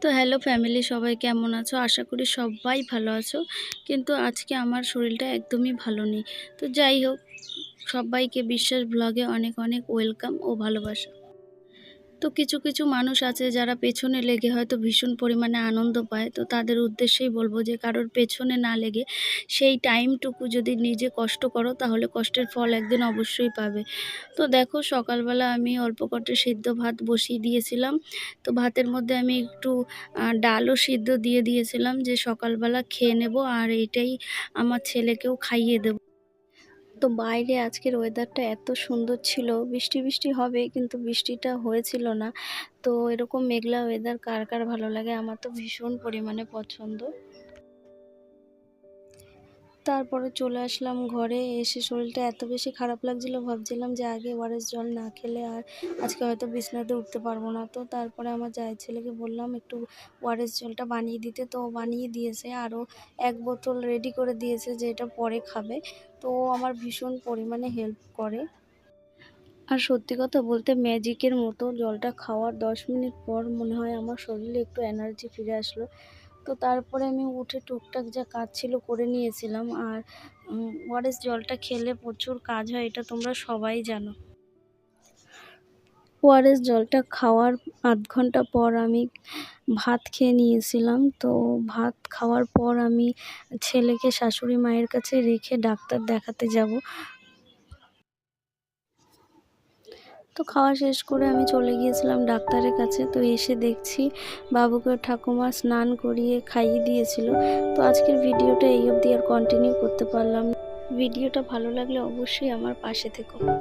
তো hello family, সবাই কেমন আছো? আশা করি সবাই ভালো আছো। কিন্তু আজকে আমার শরীরটা একদমই ভালো নেই। তো যাই হোক, সবাইকে বিশ্বাস ব্লগে অনেক অনেক ওয়েলকাম ও ভালোবাসা। তো কিছু কিছু মানুষ আছে যারা পেছনে লেগে হয়তো ভীষণ পরিমাণে আনন্দ পায়। তো তাদের উদ্দেশ্যেই বলব যে কারোর পেছনে না লেগে সেই টাইমটুকু যদি নিজে কষ্ট করো, তাহলে কষ্টের ফল একদিন অবশ্যই পাবে। তো দেখো, সকালবেলা আমি অল্প কটে সিদ্ধ ভাত বসিয়ে দিয়েছিলাম। তো ভাতের মধ্যে আমি একটু ডালও সিদ্ধ দিয়ে দিয়েছিলাম যে সকালবেলা খেয়ে নেব আর এটাই আমার ছেলেকেও খাইয়ে দেবো। তো বাইরে আজকের ওয়েদারটা এত সুন্দর ছিল। বৃষ্টি বৃষ্টি হবে কিন্তু বৃষ্টিটা হয়েছিল না। তো এরকম মেঘলা ওয়েদার কার কার ভালো লাগে? আমার তো ভীষণ পরিমাণে পছন্দ। তারপরে চলে আসলাম ঘরে, এসে শরীরটা এত বেশি খারাপ লাগছিল, ভাবছিলাম যে আগে ওয়ারেস জল না খেলে আর আজকে হয়তো বিছনাতে উঠতে পারব না। তো তারপরে আমার জায়ের ছেলেকে বললাম, একটু ওয়ারেস জলটা বানিয়ে দিতে। তো বানিয়ে দিয়েছে, আরও এক বোতল রেডি করে দিয়েছে যে এটা পরে খাবে। তো আমার ভীষণ পরিমাণে হেল্প করে। আর সত্যি কথা বলতে ম্যাজিকের মতো জলটা খাওয়ার দশ মিনিট পর মনে হয় আমার শরীরে একটু এনার্জি ফিরে আসলো। তো তারপরে আমি উঠে টুকটাক যা কাজ ছিল করে নিয়েছিলাম আর ওয়ারেস জলটা খেলে প্রচুর কাজ হয়, এটা তোমরা সবাই জানো। ওয়ারেস জলটা খাওয়ার আধ ঘণ্টা পর আমি ভাত খেয়ে নিয়েছিলাম। তো ভাত খাওয়ার পর আমি ছেলেকে শাশুড়ি মায়ের কাছে রেখে ডাক্তার দেখাতে যাব। তো খাওয়া শেষ করে আমি চলে গিয়েছিলাম ডাক্তারের কাছে। তো এসে দেখছি বাবুকে ঠাকুমা স্নান করিয়ে খাইয়ে দিয়েছিল। তো আজকের ভিডিওটা এই অবধি আর কন্টিনিউ করতে পারলাম। ভিডিওটা ভালো লাগলে অবশ্যই আমার পাশে থেকো।